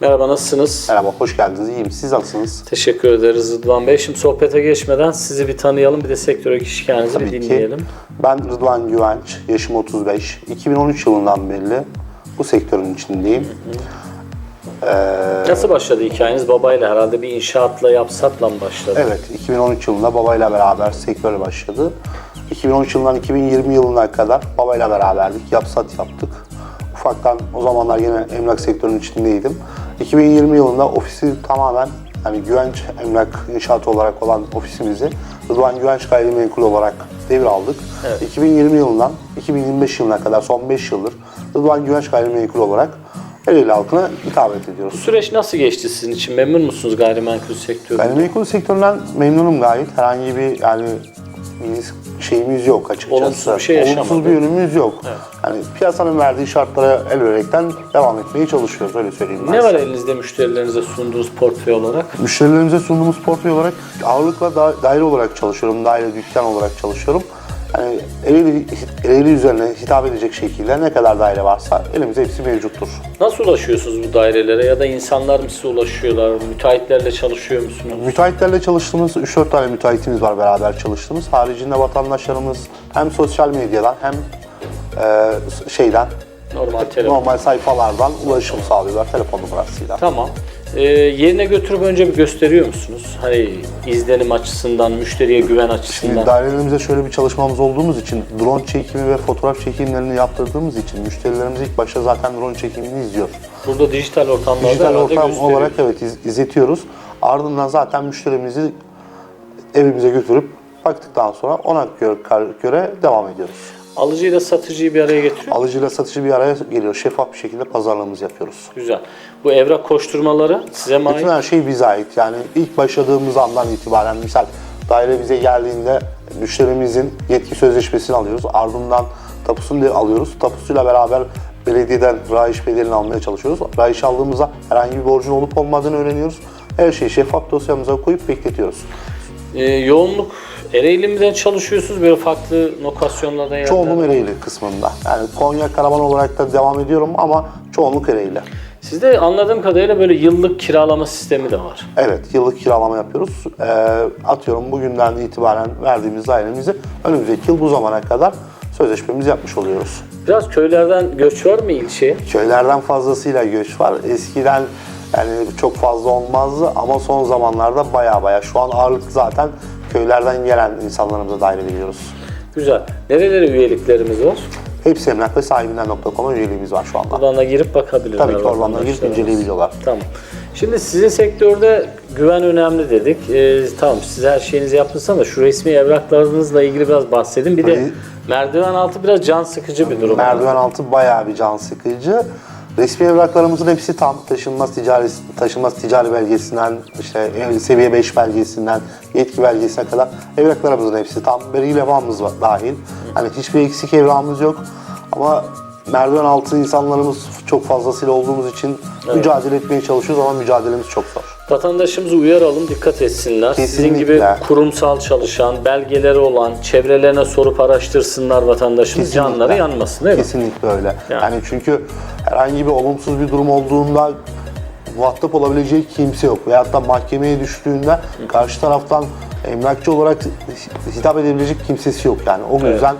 Merhaba nasılsınız? Merhaba, hoş geldiniz. İyiyim. Siz nasılsınız? Teşekkür ederiz Rıdvan Bey. Şimdi sohbete geçmeden sizi bir tanıyalım, bir de sektöre hikayenizi bir Tabii ki. dinleyelim. Ben Rıdvan Güvenç, yaşım 35. 2013 yılından beri bu sektörün içindeyim. Nasıl başladı hikayeniz? Babayla herhalde bir inşaatla, yapsatla mı başladı? Evet, 2013 yılında babayla beraber sektöre başladı. 2013 yılından 2020 yılına kadar babayla beraberdik, yapsat yaptık. Ufaktan o zamanlar yine emlak sektörünün içindeydim. 2020 yılında ofisi tamamen yani Güvenç Emlak İnşaatı olarak olan ofisimizi Rıdvan Güvenç Gayrimenkul olarak devraldık. 2020 yılından 2025 yılına kadar son 5 yıldır Rıdvan Güvenç Gayrimenkul olarak Ereğli halkına hitap ediyoruz. Bu süreç nasıl geçti sizin için? Memnun musunuz gayrimenkul sektörü? Gayrimenkul sektöründen memnunum gayet. Herhangi bir yani şeyimiz yok açıkçası. Olumsuz bir şey Olumsuz yaşamadık. bir yönümüz yok. Yani piyasanın verdiği şartlara el vererekten devam etmeye çalışıyoruz öyle söyleyeyim ben Ne size. var elinizde müşterilerinize sunduğunuz portföy olarak? Müşterilerimize sunduğumuz portföy olarak ağırlıkla da, daire olarak çalışıyorum. Daire dükkan olarak çalışıyorum. Yani Ereğli, Ereğli üzerine hitap edecek şekilde ne kadar daire varsa elimizde hepsi mevcuttur. Nasıl ulaşıyorsunuz bu dairelere ya da insanlar mı size ulaşıyorlar? Müteahhitlerle çalışıyor musunuz? Müteahhitlerle çalıştığımız 3-4 tane müteahhitimiz var beraber çalıştığımız. Haricinde vatandaşlarımız hem sosyal medyadan hem e, şeyden Normal telefon. normal sayfalardan ulaşım sağlıyorlar telefon numarasıyla. Tamam. Ee, yerine götürüp önce bir gösteriyor musunuz? Hani izlenim açısından, müşteriye güven açısından. Şimdi dairelerimize şöyle bir çalışmamız olduğumuz için drone çekimi ve fotoğraf çekimlerini yaptırdığımız için müşterilerimiz ilk başta zaten drone çekimini izliyor. Burada dijital ortamlarda Dijital ortam olarak evet iz- izletiyoruz. Ardından zaten müşterimizi evimize götürüp baktıktan sonra ona göre, göre devam ediyoruz. Alıcıyla satıcıyı bir araya getiriyor. Alıcıyla satıcı bir araya geliyor. Şeffaf bir şekilde pazarlığımızı yapıyoruz. Güzel. Bu evrak koşturmaları size mi ait? Bütün her şey bize ait. Yani ilk başladığımız andan itibaren misal daire bize geldiğinde müşterimizin yetki sözleşmesini alıyoruz. Ardından tapusunu da alıyoruz. Tapusuyla beraber belediyeden rayiç bedelini almaya çalışıyoruz. Rayiç aldığımızda herhangi bir borcun olup olmadığını öğreniyoruz. Her şeyi şeffaf dosyamıza koyup bekletiyoruz. Ee, yoğunluk Ereğli'mden çalışıyorsunuz böyle farklı lokasyonlarda yerler. Çoğunluğum Ereğli kısmında. Yani Konya Karaman olarak da devam ediyorum ama çoğunluk Ereğli. Sizde anladığım kadarıyla böyle yıllık kiralama sistemi de var. Evet, yıllık kiralama yapıyoruz. Ee, atıyorum bugünden itibaren verdiğimiz dairemizi önümüzdeki yıl bu zamana kadar sözleşmemizi yapmış oluyoruz. Biraz köylerden göç var mı ilçeye? Köylerden fazlasıyla göç var. Eskiden yani çok fazla olmazdı ama son zamanlarda baya baya şu an ağırlık zaten köylerden gelen insanlarımıza daire veriyoruz. Güzel. Nerelere üyeliklerimiz var? Hepsi emlak ve sahibinden.com'a üyeliğimiz var şu anda. Buradan da girip bakabilirler. Tabii ki oradan da girip inceleyebiliyorlar. Tamam. Şimdi sizin sektörde güven önemli dedik. Ee, tamam siz her şeyinizi yaptınız ama şu resmi evraklarınızla ilgili biraz bahsedin. Bir de merdiven altı biraz can sıkıcı bir durum. Merdiven altı bayağı bir can sıkıcı. Resmi evraklarımızın hepsi tam taşınmaz ticari taşınmaz ticari belgesinden işte ev- seviye 5 belgesinden yetki belgesine kadar evraklarımızın hepsi tam veri levhamız var dahil. Hani hiçbir eksik evrağımız yok. Ama merdiven altı insanlarımız çok fazlasıyla olduğumuz için mücadele etmeye çalışıyoruz ama mücadelemiz çok zor. Vatandaşımızı uyaralım, dikkat etsinler. Sizin gibi Kesinlikle. kurumsal çalışan, belgeleri olan, çevrelerine sorup araştırsınlar vatandaşımız. Kesinlikle. Canları yanmasın değil mi? Kesinlikle öyle. Yani. Yani. çünkü herhangi bir olumsuz bir durum olduğunda muhatap olabileceği kimse yok. Veyahut da mahkemeye düştüğünde karşı taraftan emlakçı olarak hitap edebilecek kimsesi yok yani. O yüzden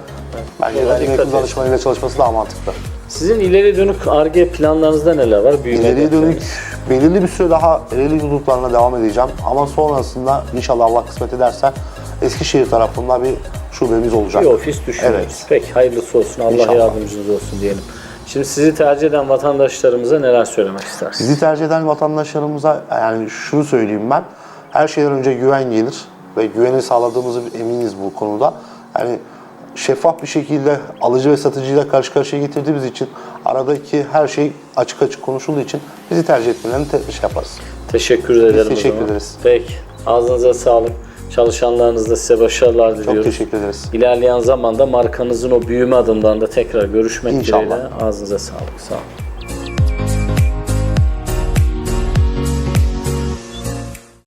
bence Buna de dikkat emekli et. danışmanıyla çalışması daha mantıklı. Sizin ileri dönük ARGE planlarınızda neler var? Büyüme İleriye dönük belirli bir süre daha Ereğli hudutlarına devam edeceğim. Ama sonrasında inşallah Allah kısmet ederse Eskişehir tarafında bir şubemiz olacak. Bir ofis düşünüyoruz. Evet. Peki hayırlısı olsun. Allah İnşallah. yardımcınız olsun diyelim. Şimdi sizi tercih eden vatandaşlarımıza neler söylemek istersiniz? Bizi tercih eden vatandaşlarımıza yani şunu söyleyeyim ben. Her şeyden önce güven gelir ve güveni sağladığımızı eminiz bu konuda. Yani şeffaf bir şekilde alıcı ve satıcıyla karşı karşıya getirdiğimiz için aradaki her şey açık açık konuşulduğu için bizi tercih etmelerini te- şey yaparız. Teşekkür ederim. teşekkür ederiz. Peki. Ağzınıza sağlık. Çalışanlarınızda size başarılar Çok diliyoruz. teşekkür ederiz. İlerleyen zamanda markanızın o büyüme adımlarında tekrar görüşmek İnşallah. dileğiyle. Ağzınıza sağlık. Sağ olun.